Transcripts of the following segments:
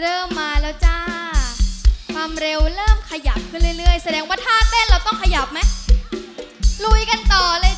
เริ่มมาแล้วจ้า ความเร็วเริ่มขยับขึ้นเรื่อยๆ แสดงว่าท่าเต้นเราต้องขยับไหมลุยกันต่อเลย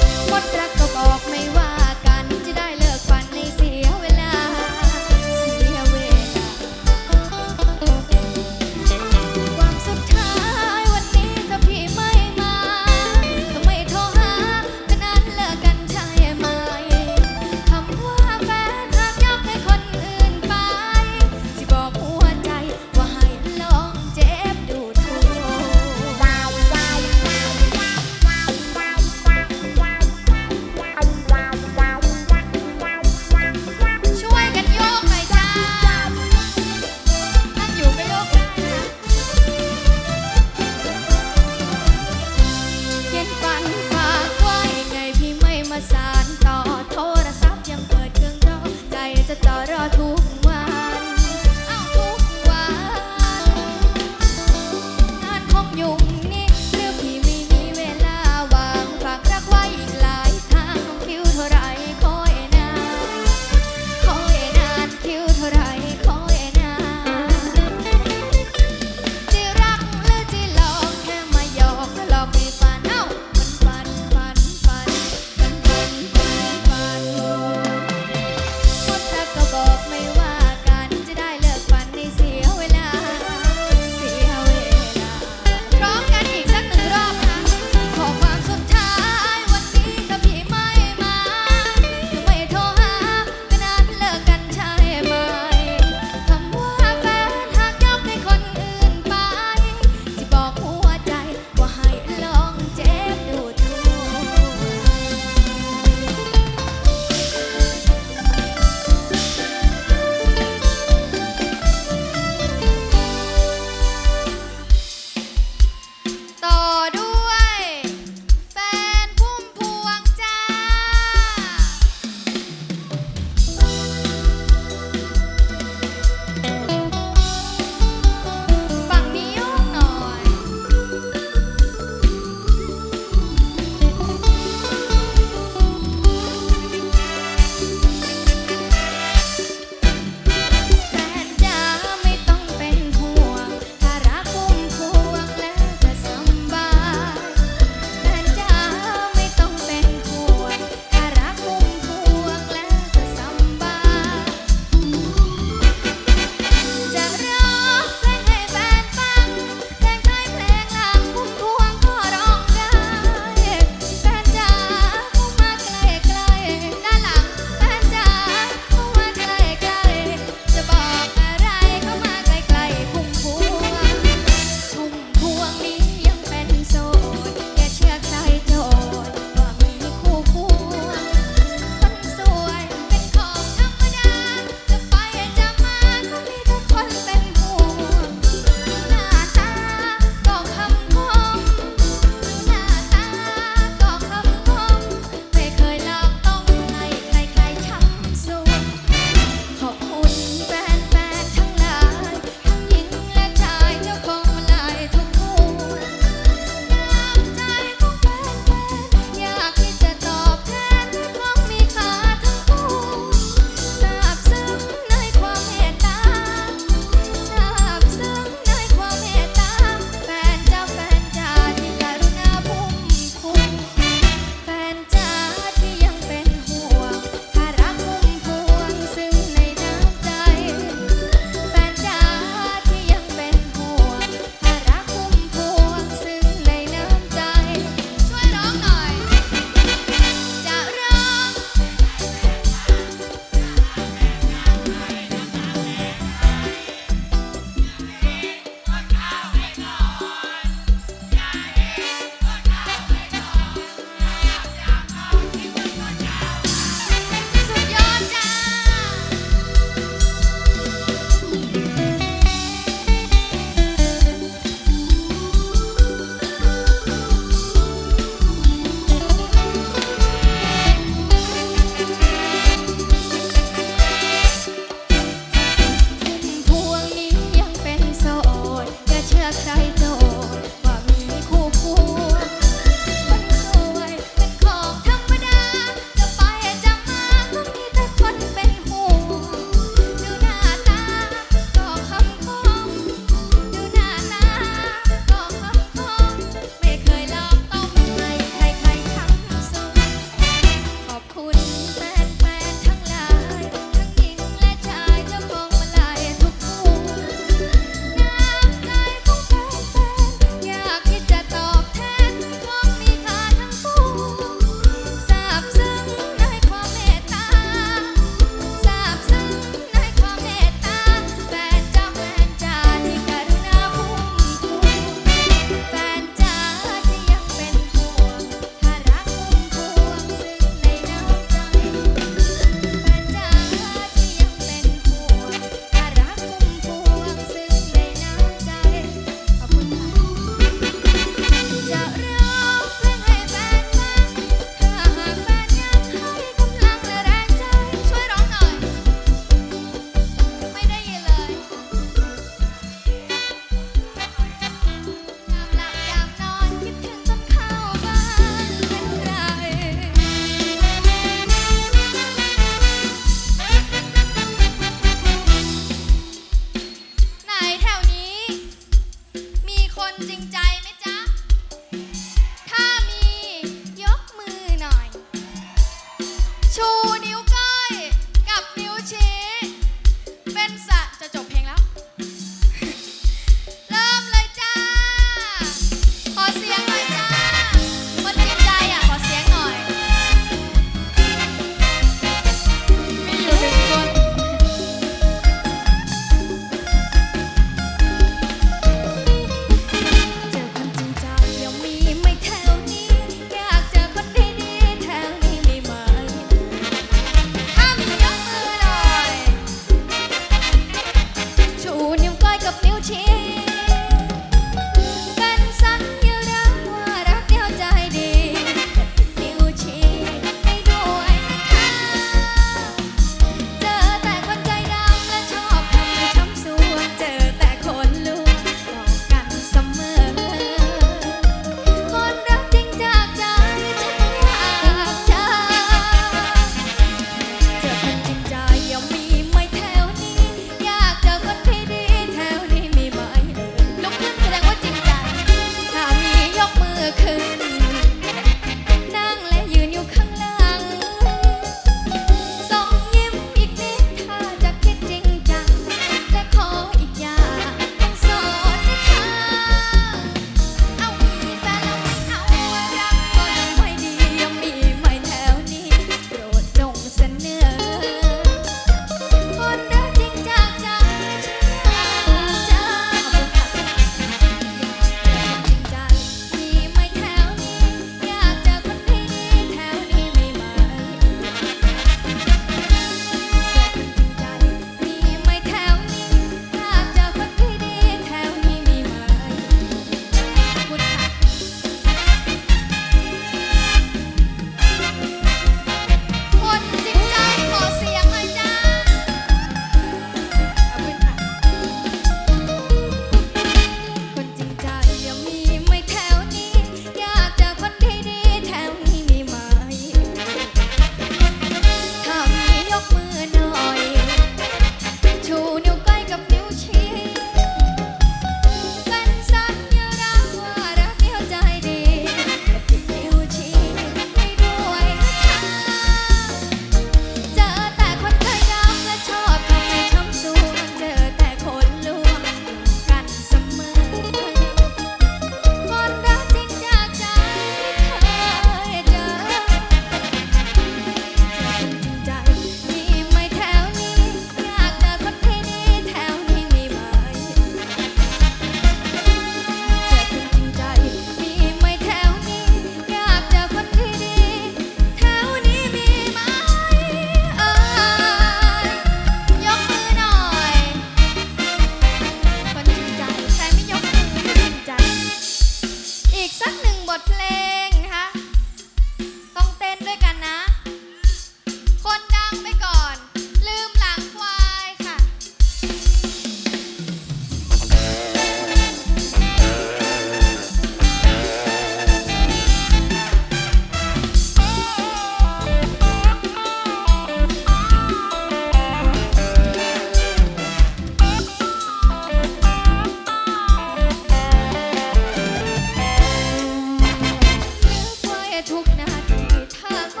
love.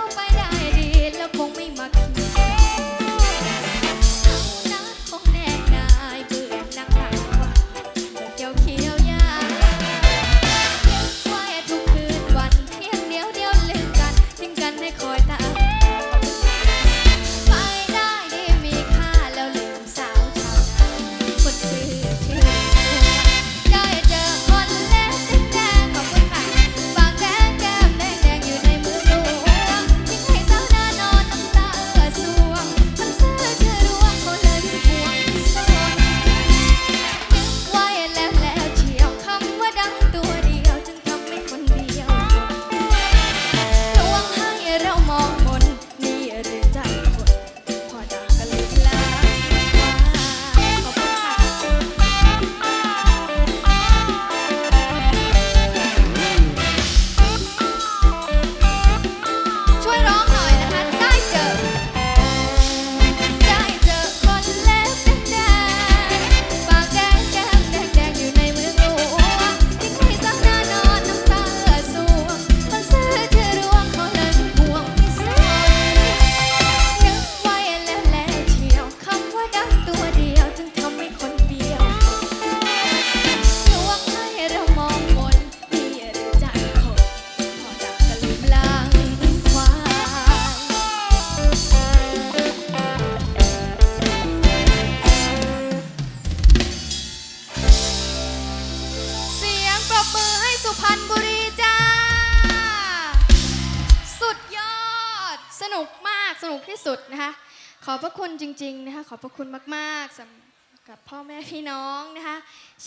พ่อแม่พี่น้องนะคะ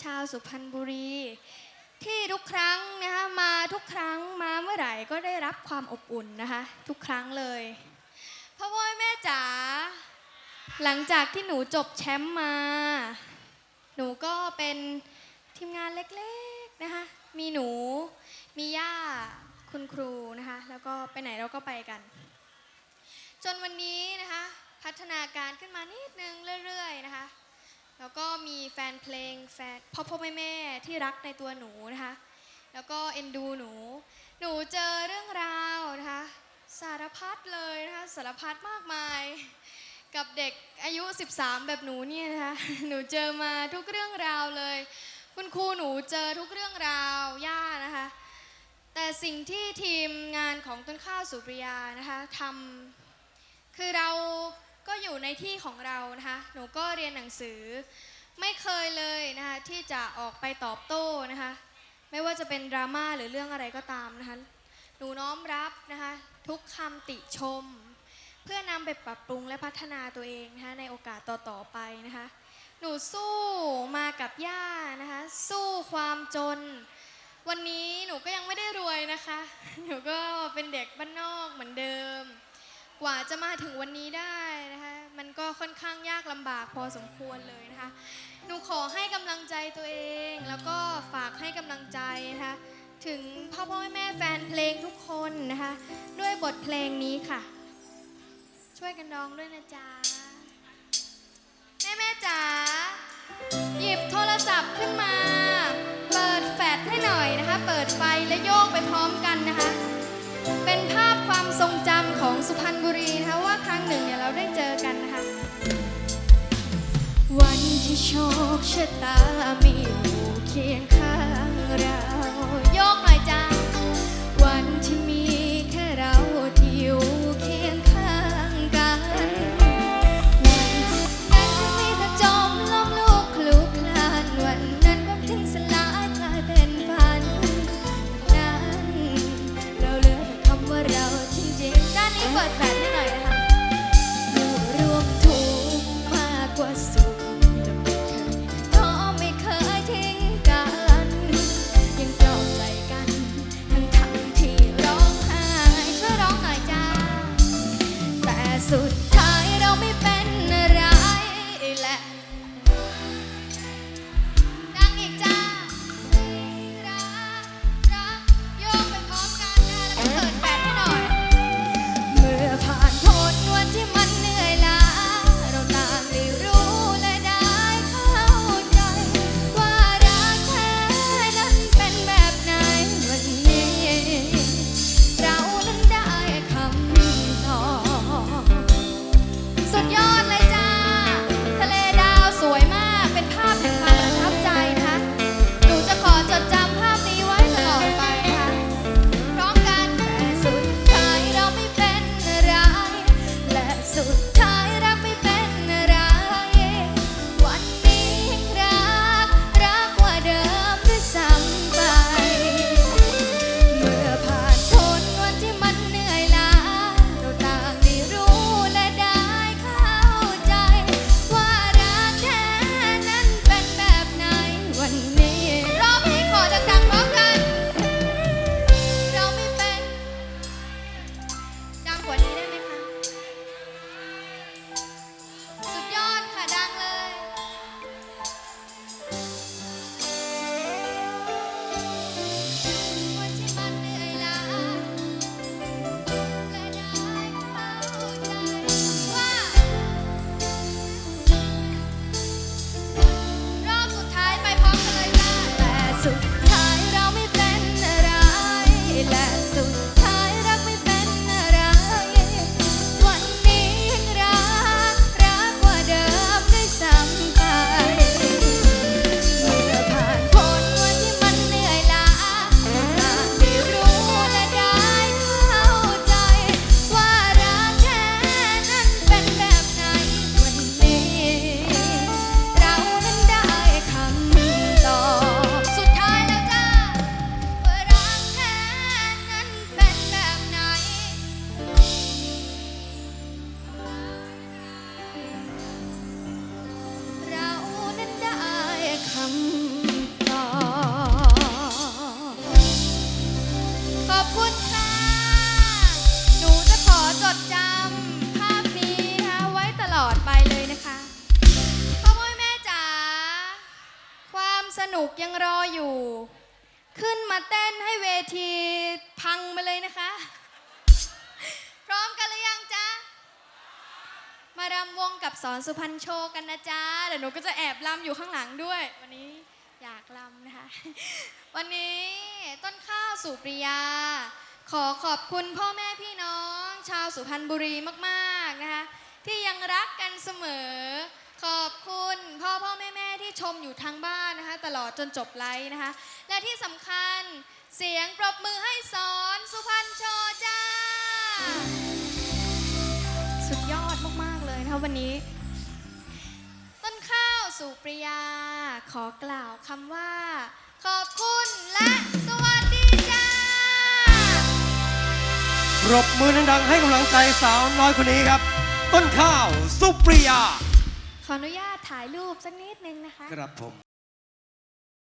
ชาวสุพรรณบุรี ที่ทุกครั้งนะคะมาทุกครั้งมาเมื่อไหร่ก็ได้รับความอบอุ่นนะคะทุกครั้งเลยพ่อพ่อแม่จ๋าหลังจากที่หนูจบแชมป์มา หนูก็เป็นทีมงานเล็กๆนะคะมีหนูมีย่าคุณครูนะคะแล้วก็ไปไหนเราก็ไปกัน จนวันนี้นะคะพัฒนาการขึ้นมานิดนึงเรื่อยๆนะคะ แล้วก็มีแฟนเพลงแฟนพ่อพ่อแม่แม่ที่รักในตัวหนูนะคะ แล้วก็เอ็นดูหนู หนูเจอเรื่องราวนะคะสารพัดเลยนะคะสารพัดมากมาย กับเด็กอายุ 13 แบบหนูเนี่ยนะคะหนูเจอมาทุกเรื่องราวเลย คุณครูหนูเจอทุกเรื่องราวย่านะคะ แต่สิ่งที่ทีมงานของต้นข้าวสุปริยานะคะทำคือเรา ก็อยู่ในที่ของเรานะคะ หนูก็เรียนหนังสือ ไม่เคยเลยนะคะที่จะออกไปตอบโต้นะคะ ไม่ว่าจะเป็นดราม่าหรือเรื่องอะไรก็ตามนะคะ หนูน้อมรับนะคะทุกคำติชม เพื่อนำไปปรับปรุงและพัฒนาตัวเองนะคะในโอกาสต่อๆไปนะคะ หนูสู้มากับย่านะคะ สู้ความจน วันนี้หนูก็ยังไม่ได้รวยนะคะ หนูก็เป็นเด็กบ้านนอกเหมือนเดิม กว่าจะมาถึงวันนี้ได้นะคะ มันก็ค่อนข้างยากลำบากพอสมควรเลยนะคะ หนูขอให้กำลังใจตัวเอง แล้วก็ฝากให้กำลังใจนะคะ ถึงพ่อพ่อแม่แม่แฟนเพลงทุกคนนะคะ ด้วยบทเพลงนี้ค่ะ ช่วยกันร้องด้วยนะจ๊ะ แม่แม่จ๋า หยิบโทรศัพท์ขึ้นมา เปิดแฟลชให้หน่อยนะคะ เปิดไฟและโยกไปพร้อมกันนะคะ เป็นภาพความทรงจำของสุพรรณบุรีนะคะว่าครั้งหนึ่งเนี่ยเราได้เจอกันนะคะ วันที่โชคชะตามีอยู่เคียงข้างเรายก Mm-hmm. กับสอนสุพรรณโชกันนะจ๊ะเดี๋ยวหนูก็จะแอบรำอยู่ข้างหลังด้วย วันนี้อยากรำนะคะ วันนี้ต้นข้าวสุปริยา ขอขอบคุณพ่อแม่พี่น้อง ชาวสุพรรณบุรีมากๆนะคะ ที่ยังรักกันเสมอ ขอบคุณพ่อพ่อแม่แม่ที่ชมอยู่ทางบ้านนะคะ ตลอดจนจบไลฟ์นะคะ และที่สำคัญเสียงปรบมือให้สอนสุพรรณโชจ้า คะวันนี้ ต้นข้าวสุปริยา ขอกล่าวคำว่า ขอบคุณและสวัสดีจ้าปรบมือดังๆให้กำลังใจสาวน้อยคนนี้ครับ ต้นข้าวสุปริยา ขออนุญาตถ่ายรูปสักนิดนึงนะคะ ครับผม